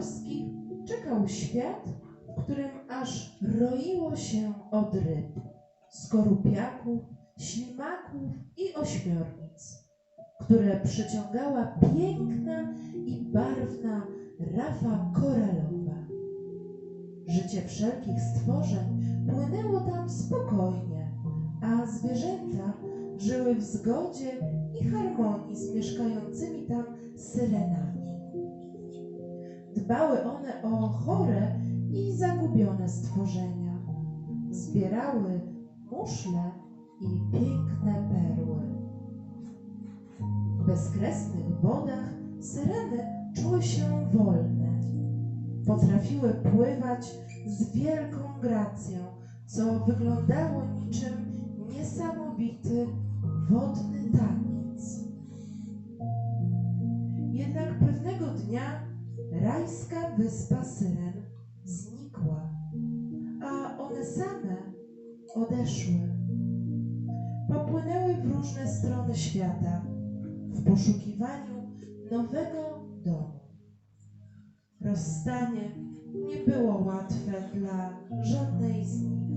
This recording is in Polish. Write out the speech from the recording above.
morskich czekał świat, w którym aż roiło się od ryb, skorupiaków, ślimaków i ośmiornic, które przyciągała piękna i barwna rafa koralowa. Życie wszelkich stworzeń płynęło tam spokojnie, a zwierzęta żyły w zgodzie i harmonii z mieszkającymi tam syrenami. Dbały one o chore i zagubione stworzenia. Zbierały muszle i piękne perły. W bezkresnych wodach syreny czuły się wolne. Potrafiły pływać z wielką gracją, co wyglądało niczym niesamowity wodny taniec. Jednak pewnego dnia rajska wyspa Syren znikła, a one same odeszły. Popłynęły w różne strony świata w poszukiwaniu nowego domu. Rozstanie nie było łatwe dla żadnej z nich.